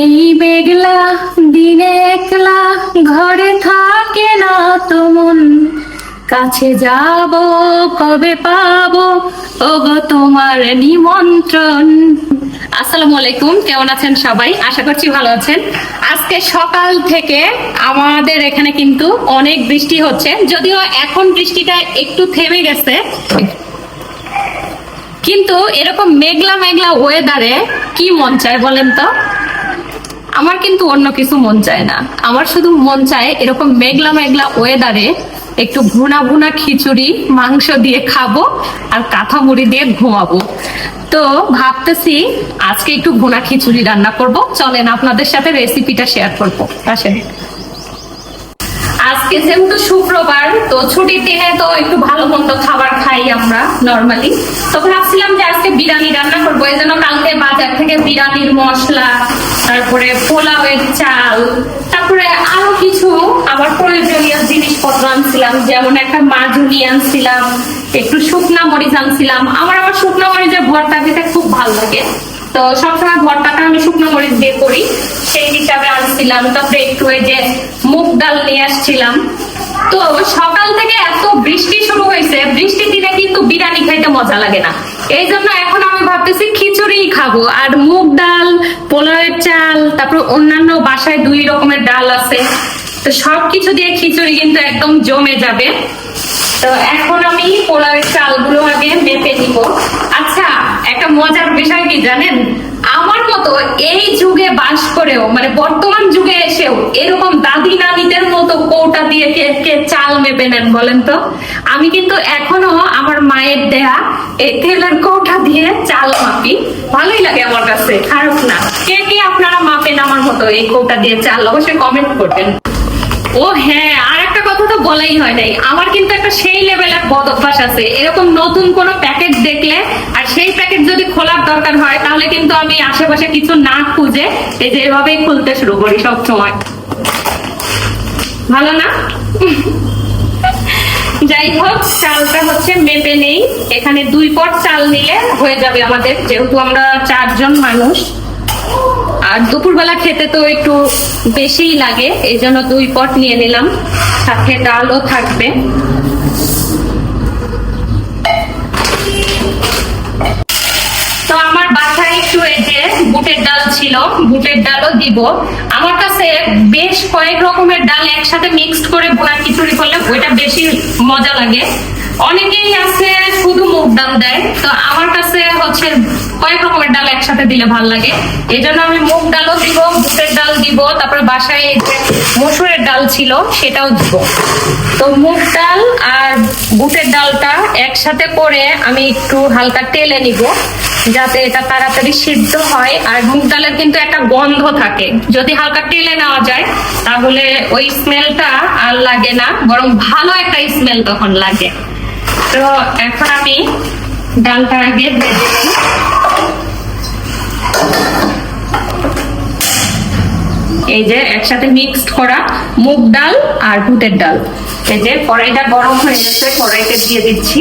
এই মেঘলা, দিনে একলা ঘরে থাকে না তো মন। কাছে যাব, কবে পাবো? ওগো তোমার নিমন্ত্রণ। আসসালামু আলাইকুম, কেমন আছেন সবাই? আশা করছি ভালো আছেন। আজকে সকাল থেকে আমাদের এখানে কিন্তু অনেক বৃষ্টি হচ্ছে। যদিও এখন বৃষ্টিটা একটু থেমে গেছে। কিন্তু এরকম মেঘলা মেঘলা ওয়েদারে কি মন চায় বলেন তো? আমার কিন্তু অন্য কিছু মন চায় না। আমার শুধু মন চায় এরকম মেঘলা মেঘলা ওয়েদারে একটু ভুনা ভুনা খিচুড়ি, মাংস দিয়ে খাব আর কাঁথা মুড়ি দিয়ে ঘুমাবো। তো ভাবতেছি আজকে একটু ভুনা খিচুড়ি রান্না করব। চলেন আপনাদের সাথে রেসিপিটা শেয়ার করব। আসেন। আজকে যেহেতু শুক্রবার, তো ছুটির দিনে তো একটু ভালো মন্দ খাবার খাই আমরা নর্মালি তো ভাবছিলাম যে আজকে বিরিয়ানি রান্না করব। এই জন্য কালকে বাজার থেকে বিরিয়ানির মশলা, তারপরে পোলাওয়ের চাল, তারপরে আরও কিছু আমার প্রয়োজনীয় জিনিসপত্র আনছিলাম। যেমন একটা মাজুনি আনছিলাম, একটু শুকনা মরিচ আনছিলাম। আমার আবার শুকনা মরিচের ভর্তা দিতে খুব ভালো লাগে। তো সবসময় ভর্তাটা আমি শুকনো মরিচ দিয়ে করি। সেই হিসাবে আনছিলাম। তারপরে একটু ওই যে ডাল নিয়ে আসছিলাম। তো সকাল থেকে এত বৃষ্টি শুরু হয়েছে, বৃষ্টির দিনে কিন্তু বিরিয়ানি খাইতে মজা লাগে না। এই জন্য এখন আমি ভাবতেছি খিচুড়ি খাব, আর মুগ ডাল, পোলাওয়ের চাল, তারপর অন্যান্য বাসায় দুই রকমের ডাল আছে। তো সবকিছু দিয়ে খিচুড়ি কিন্তু একদম জমে যাবে। তো এখন আমি পোলাওয়ের চালগুলো আগে মেপে নিব। আচ্ছা একটা মজার বিষয় কি জানেন? মতো এই যুগে বাস করেও মানে বর্তমান যুগে এসেও এরকম দাদি নানিদের মতো কৌটা দিয়ে কে কে চাল মেপে নেন বলেন তো? আমি কিন্তু এখনও আমার মায়ের দেয়া এই তেলের কৌটা দিয়ে চাল মাপি। ভালোই লাগে আমার কাছে, খারাপ না। কে কে আপনারা মাপেন আমার মতো এই কৌটা দিয়ে চাল? অবশ্যই কমেন্ট করবেন। ও হ্যাঁ আর একটা কথা তো বলাই হয় নাই। আমার কিন্তু একটা সেই লেভেলের বদ অভ্যাস আছে। এরকম নতুন কোন প্যাকেট দেখলে, আর সেই প্যাকেট যদি খোলার দরকার হয়, তাহলে কিন্তু আমি আশেপাশে কিছু না খুঁজে এই যে এভাবেই খুলতে শুরু করি সব সময় ভালো না? যাই হোক, চালটা হচ্ছে মেপে নেই। এখানে দুই পট চাল নিলে হয়ে যাবে আমাদের, যেহেতু আমরা চারজন মানুষ। আর দুপুরবেলা খেতে তো একটু বেশিই লাগে, এই জন্য দুই পট নিয়ে নিলাম। সাথে ডালও থাকবে। তো আমার বাসায় একটু এই যে বুটের ডাল ছিল, বুটের ডালও দিব। আমার কাছে বেশ কয়েক রকমের ডাল একসাথে মিক্সড করে বোনা খিচুড়ি করলে ওইটা বেশি মজা লাগে। অনেকেই আছে শুধু মুগ ডাল দেয়। তো আমার কাছে হচ্ছে কয়েক রকমের ডাল একসাথে দিলে ভালো লাগে। এই জন্য আমি মুগ ডালও দিব, বুটের ডাল দিব, তারপরে বাসায় যে মসুরের ডাল ছিল সেটাও দিব। তো মুগ ডাল আর বুটের ডালটা একসাথে করে আমি একটু হালকা তেলে নিব, যাতে এটা তাড়াতাড়ি সিদ্ধ হয়। আর মুগ ডালের কিন্তু একটা গন্ধ থাকে। যদি হালকা তেলে নেওয়া যায়, তাহলে ওই স্মেলটা আর লাগে না, বরং ভালো একটা স্মেল তখন লাগে। তো এখন আমি ডালটা আগে ভেজে এই যে একসাথে মিক্সড করা মুগ ডাল আর ডাল। এই যে কড়াইটা গরম হয়ে গেছে, কড়াইতে দিয়ে দিচ্ছি।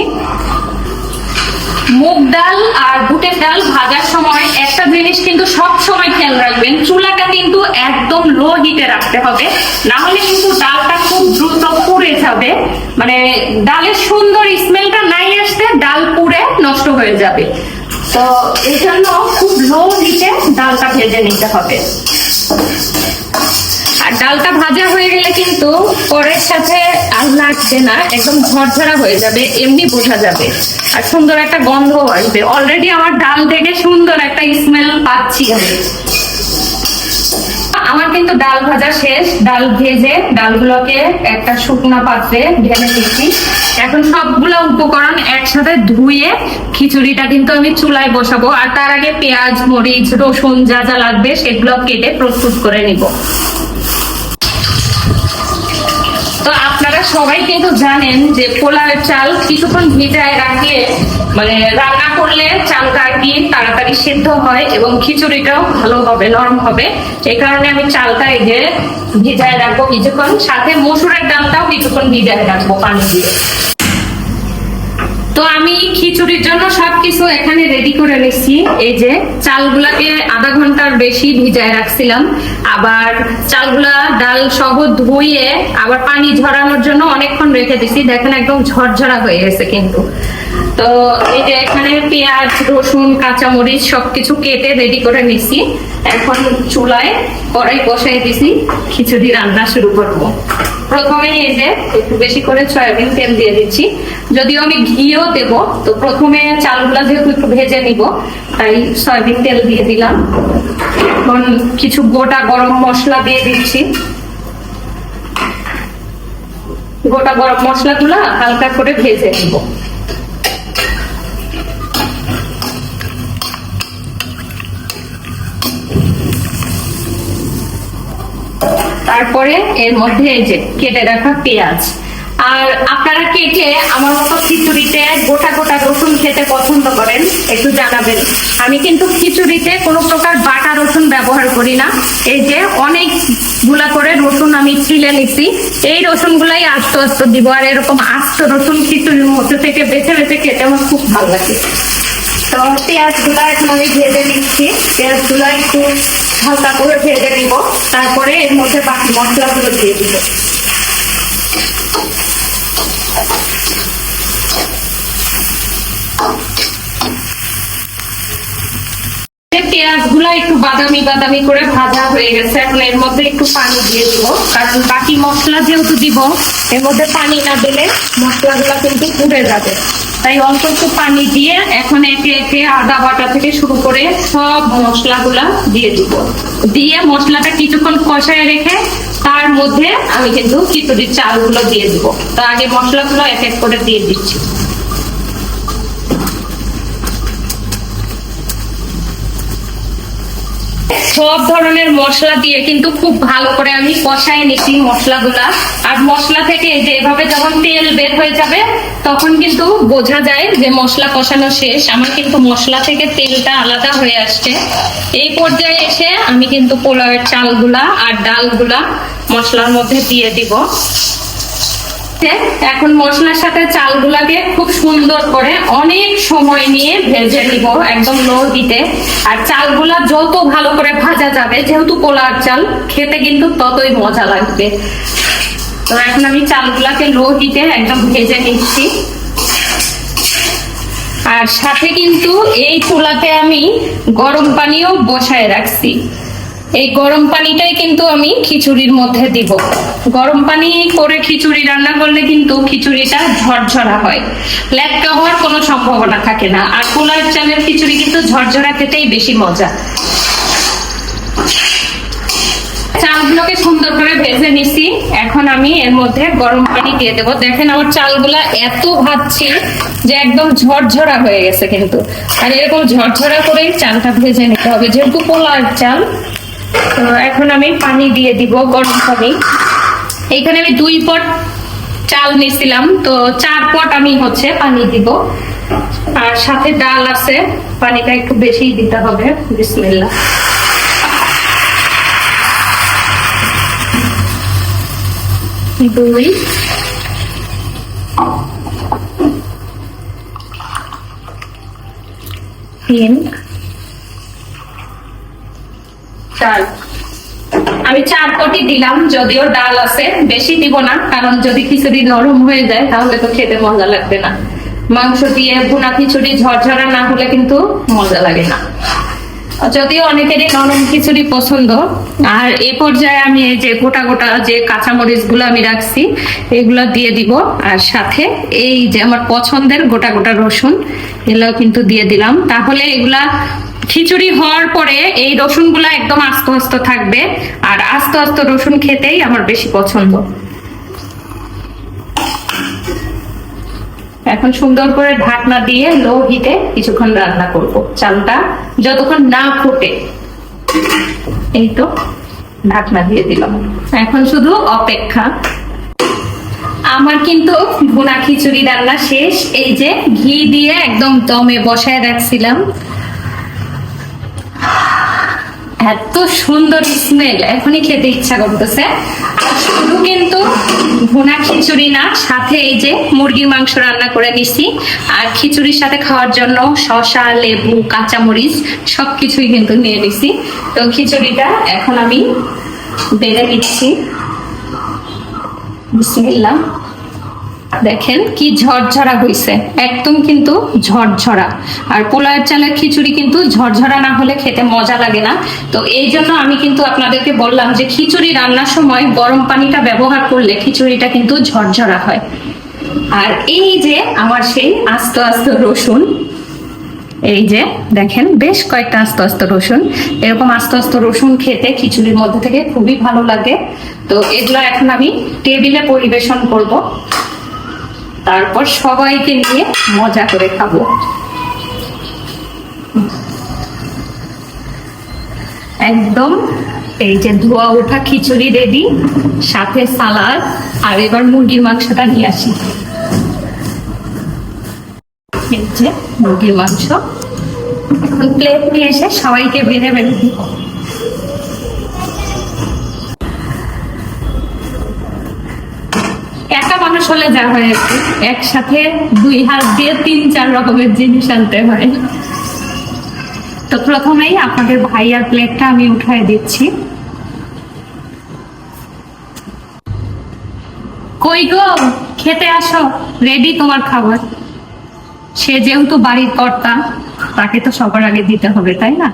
মুগ ডাল আর বুটের ডাল ভাজার সময় একটা জিনিস কিন্তু সব সময় খেয়াল রাখবেন, চুলাটা কিন্তু একদম লো হিটে রাখতে হবে। না হলে কিন্তু ডালটা খুব দ্রুত যাবে। মানে ডালের সুন্দর স্মেলটা নাই আসতে, ডাল পুড়ে নষ্ট হয়ে যাবে। তো এই জন্য খুব লো হিটে ডালটা ভেজে নিতে হবে। আর ডালটা ভাজা হয়ে গেলে কিন্তু পরের সাথে আর লাগছে না, একদম ঝরঝরা হয়ে যাবে, এমনি বোঝা যাবে। আর সুন্দর একটা গন্ধ আসবে। অলরেডি আমার ডাল থেকে সুন্দর একটা স্মেল পাচ্ছি আমি। আমার কিন্তু ডাল ভাজা শেষ, ডাল ভেজে ডালগুলোকে একটা শুকনো পাত্রে ঢেলে দিচ্ছি এখন সবগুলো উপকরণ একসাথে ধুয়ে খিচুড়িটা কিন্তু আমি চুলায় বসাবো। আর তার আগে পেঁয়াজ, মরিচ, রসুন যা যা লাগবে সেগুলো কেটে প্রস্তুত করে নিব। সবাই কিন্তু জানেন যে পোলার চাল কিছুক্ষণ ভিজায় রাখিয়ে মানে রান্না করলে চালটা কি তাড়াতাড়ি সেদ্ধ হয় এবং খিচুড়িটাও ভালো হবে নরম হবে। এই কারণে আমি চালটা এই যে ভিজায় রাখব কিছুক্ষণ। সাথে মসুরের ডালটাও কিছুক্ষণ ভিজায় রাখব পানি দিয়ে। তো আমি খিচুড়ির জন্য সবকিছু এখানে রেডি করে নিচ্ছি এই যে চালগুলাকে আধা ঘণ্টার বেশি ভিজায় রাখছিলাম। আবার চালগুলা ডাল সহ ধুয়ে আবার পানি ঝরানোর জন্য অনেকক্ষণ রেখে দিছি। দেখেন একদম ঝরঝরা হয়ে গেছে কিন্তু। তো এই যে এখানে পেঁয়াজ, রসুন, কাঁচামরিচ সবকিছু কেটে রেডি করে নিছি। এখন চুলায় কড়াই বসাই দিছি, খিচুড়ি রান্না শুরু করব। প্রথমে এই যে একটু বেশি করে সয়াবিন তেল দিয়ে দিচ্ছি। যদিও আমি ঘিও দেব, তো প্রথমে চালগুলা যেহেতু একটু ভেজে নিব, তাই সয়াবিন তেল দিয়ে দিলাম। এখন কিছু গোটা গরম মশলা দিয়ে দিচ্ছি। গোটা গরম মশলাগুলা হালকা করে ভেজে নিব। তারপরে এর মধ্যে এই যে কেটে রাখা পেঁয়াজ। আর আপনারা কে কে আমার মতো খিচুড়িতে গোটা গোটা রসুন খেতে পছন্দ করেন, একটু জানাবেন। আমি কিন্তু খিচুড়িতে কোনো প্রকার বাটা রসুন ব্যবহার করি না। এই যে অনেকগুলা করে রসুন আমি ছিলে নিছি। এই রসুন গুলাই আস্তে আস্তে দিব, আর এরকম আস্ত রসুন খিচুড়ির মধ্যে থেকে বেছে বেছে খেতে আমার খুব ভালো লাগে। তো পেঁয়াজগুলা এখন আমি ভেজে নিচ্ছি। পেঁয়াজগুলা একটু হালকা করে ভেজে নিব। তারপরে এর মধ্যে বাকি মশলাগুলো দিয়ে দিব। পেঁয়াজগুলা একটু বাদামি বাদামি করে ভাজা হয়ে গেছে। এখন এর মধ্যে একটু পানি দিয়ে দিব। কারণ বাকি মশলা যেহেতু দিব, এর মধ্যে পানি না দিলে মশলাগুলো কিন্তু পুড়ে যাবে। তাই অল্প একটু পানি দিয়ে এখন একে একে আদা বাটা থেকে শুরু করে সব মশলাগুলা দিয়ে দিব। দিয়ে মশলাটা কিছুক্ষণ কষায় রেখে তার মধ্যে আমি কিন্তু খিচুড়ির চালগুলো দিয়ে দিব। তো আগে মশলাগুলো এক এক করে দিয়ে দিচ্ছি। সব ধরনের মশলা দিয়ে কিন্তু খুব ভালো করে আমি কষায় নিছি মশলাগুলা। আর মশলা থেকে যে এভাবে যখন তেল বের হয়ে যাবে, তখন কিন্তু বোঝা যায় যে মশলা কষানো শেষ। আমার কিন্তু মশলা থেকে তেলটা আলাদা হয়ে আসছে। এই পর্যায়ে এসে আমি কিন্তু পোলাওয়ের চালগুলা আর ডালগুলা মশলার মধ্যে দিয়ে দিব। এখন মশলার সাথে চালগুলাকে খুব সুন্দর করে অনেক সময় নিয়ে ভেজে নিব একদম লো দিতে আর চালগুলা যত ভালো করে ভাজা যাবে, যেহেতু পোলার চাল, খেতে কিন্তু ততই মজা লাগবে। তো এখন আমি চালগুলাকে লো হিটে একদম ভেজে নিচ্ছি। আর সাথে কিন্তু এই চুলাতে আমি গরম পানিও বসায় রাখছি। এই গরম পানিটাই কিন্তু আমি খিচুড়ির মধ্যে দিব। গরম পানি করে খিচুড়ি রান্না করলে কিন্তু খিচুড়িটা ঝরঝরা হয়। লেটকা হওয়ার কোনো সম্ভাবনা থাকে না। আর পোলার চালের খিচুড়ি কিন্তু ঝরঝরা খেতেই বেশি মজা। চালগুলোকে সুন্দর করে ভেজে নিছি। এখন আমি এর মধ্যে গরম পানি দিয়ে দেবো। দেখেন আমার চালগুলা এত ভাজছি যে একদম ঝরঝরা হয়ে গেছে কিন্তু। আর এরকম ঝরঝরা করেই চালটা ভেজে নিতে হবে। যেহেতু পোলার চাল এখন আমি পানি দিয়ে দিব, গরম পানি। এখানে আমি দুই পট চাল নিছিলাম তো চার পট আমি হচ্ছে পানি দিব। আর সাথে ডাল আছে, পানিটা একটু বেশি দিতে হবে। বিসমিল্লাহ। দুই। তিন। চার আমি চার কোটি দিলাম, যদিও ডাল আছে, বেশি দিব না, কারণ যদি খিচুড়ি নরম হয়ে যায়, তাহলে তো খেতে মজা লাগবে না। মাংস দিয়ে ভুনা খিচুড়ি ঝরঝরা না হলে কিন্তু মজা লাগে না। যদিও অনেকেরই নরম খিচুড়ি পছন্দ, আর এ পর্যায়ে আমি এই যে গোটা গোটা যে কাঁচামরিচগুলো আমি রাখছি, এগুলো দিয়ে দিব, আর সাথে এই যে আমার পছন্দের গোটা গোটা রসুন, এগুলো কিন্তু দিয়ে দিলাম। তাহলে এগুলা খিচুড়ি হওয়ার পরে এই রসুনগুলা একদম আস্ত আস্ত থাকবে। আর আস্ত আস্ত রসুন খেতেই আমার বেশি পছন্দ। এখন সুন্দর করে ঢাকনা দিয়ে লো হিটে কিছুক্ষণ রান্না করব। চালটা যতক্ষণ না ফুটে। এই তো ঢাকনা দিয়ে দিলাম। এখন শুধু অপেক্ষা। আমার কিন্তু ভুনা খিচুড়ি রান্না শেষ। এই যে ঘি দিয়ে একদম দমে বসায় রাখছিলাম। এত সুন্দর স্মেল এখনই খেতে ইচ্ছা করতেছে। আর শুধু কিন্তু ভুনা খিচুড়ি না, সাথে এই যে মুরগির মাংস রান্না করে নিছি। আর খিচুড়ির সাথে খাওয়ার জন্য শসা, লেবু, কাঁচামরিচ, সবকিছুই কিন্তু নিয়ে নিছি। তো খিচুড়িটা এখন আমি বেড়ে নিচ্ছি। বিসমিল্লাহ। দেখেন কি ঝরঝরা হইছে। একদম কিন্তু ঝরঝরা। আর পোলার চালের খিচুড়ি কিন্তু ঝরঝরা না হলে খেতে মজা লাগে না। তো এই জন্য আমি কিন্তু আপনাদেরকে বললাম যে খিচুড়ি রান্নার সময় গরম পানিটা ব্যবহার করলে খিচুড়িটা কিন্তু ঝরঝরা হয়। আর এই যে আমার সেই আস্ত আস্ত রসুন, এই যে দেখেন বেশ কয়েকটা আস্ত আস্ত রসুন। এরকম আস্ত আস্ত রসুন খেতে খিচুড়ির মধ্যে থেকে খুবই ভালো লাগে। তো এগুলো এখন আমি টেবিলে পরিবেশন করব। তারপর সবাইকে নিয়ে মজা করে খাব। একদম এই যে ধোয়া ওঠা খিচুড়ি রেডি সাথে সালাদ, আর এবার মুরগির মাংসটা নিয়ে আসি। মুরগির মাংস। এখন প্লেট নিয়ে এসে সবাইকে বেড়ে বেড়ে দিব। মানুষ হলে যা হয় একসাথে দুই হাত দিয়ে তিন, চার রকমের জিনিস আনতে হয়। তো প্রথমেই আপনাদের ভাইয়ার প্লেটটা আমি উঠায় দিচ্ছি। কই গো, খেতে আসো রেডি তোমার খাবার। সে যেহেতু বাড়ির কর্তা, তাকে তো সবার আগে দিতে হবে, তাই না?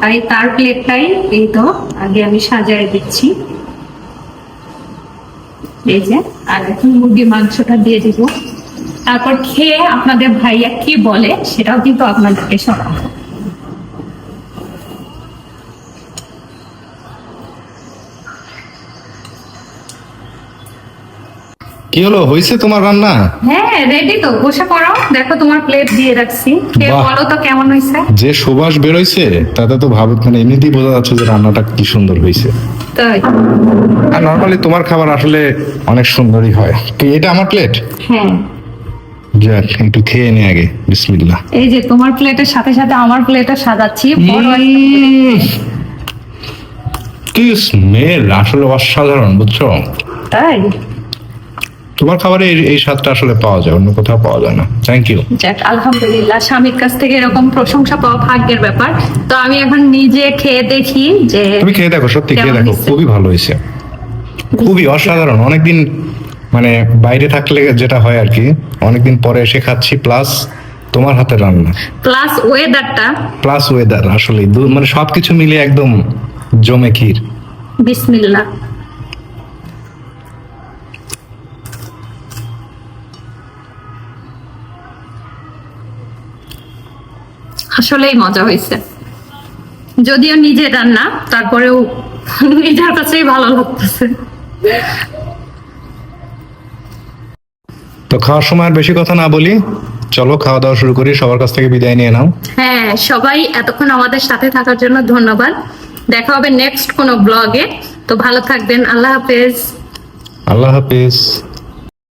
তাই তার প্লেটটাই এই তো, আগে আমি সাজায় দিচ্ছি। এই যে, আর এখন মুরগির মাংসটা দিয়ে দিব। তারপর খেয়ে আপনাদের ভাইয়া কি বলে সেটাও কিন্তু আপনাদেরকে শোনাবো কি হলো? হয়েছে তোমার রান্না? হ্যাঁ রেডি তো। বসে পড়ো। দেখো তোমার প্লেট দিয়ে রাখছি। খেয়ে বাহ। বলো তো কেমন হয়েছে যে সুবাস বেরোইছে তাতে তো ভাব মানে এমনিতেই বোঝা যাচ্ছে যে রান্নাটা কি সুন্দর হয়েছে তাই। আর নর্মালি তোমার খাবার আসলে অনেক সুন্দরই হয়। কি এটা আমার প্লেট হ্যাঁ। যাক একটু খেয়ে নে আগে। বিসমিল্লাহ। এই যে তোমার প্লেটের সাথে সাথে আমার প্লেটও সাজাচ্ছি। বড় কি স্মেল! আসলে অসাধারণ বুঝছ? তাই? তোমার খাবারে এই- স্বাদটা আসলে পাওয়া যায় অন্য কোথাও পাওয়া যায় না। থ্যাংক ইউ যাক আলহামদুলিল্লাহ স্বামীর কাছ থেকে এরকম প্রশংসা পাওয়া ভাগ্যের ব্যাপার। তো আমি এখন নিজে খেয়ে দেখি যে তুমি খেয়ে দেখো সত্যি খেয়ে দেখো খুবই ভালো হয়েছে। খুবই অসাধারণ। অনেকদিন মানে বাইরে থাকলে যেটা হয় আর কি অনেকদিন পরে এসে খাচ্ছি প্লাস তোমার হাতের রান্না। প্লাস ওয়েদারটা প্লাস ওয়েদার আসলে মানে সবকিছু মিলে একদম জমে ক্ষীর। বিসমিল্লাহ। আসলেই মজা হয়েছে। যদিও নিজের রান্না তারপরেও নিজের কাছেই ভালো লাগতেছে। তো খাওয়ার সময় আর বেশি কথা না বলি চলো খাওয়া দাওয়া শুরু করি সবার কাছ থেকে বিদায় নিয়ে নাও। হ্যাঁ সবাই এতক্ষণ আমাদের সাথে থাকার জন্য ধন্যবাদ। দেখা হবে নেক্সট কোনো ব্লগে তো ভালো থাকবেন আল্লাহ হাফেজ। আল্লাহ হাফিজ।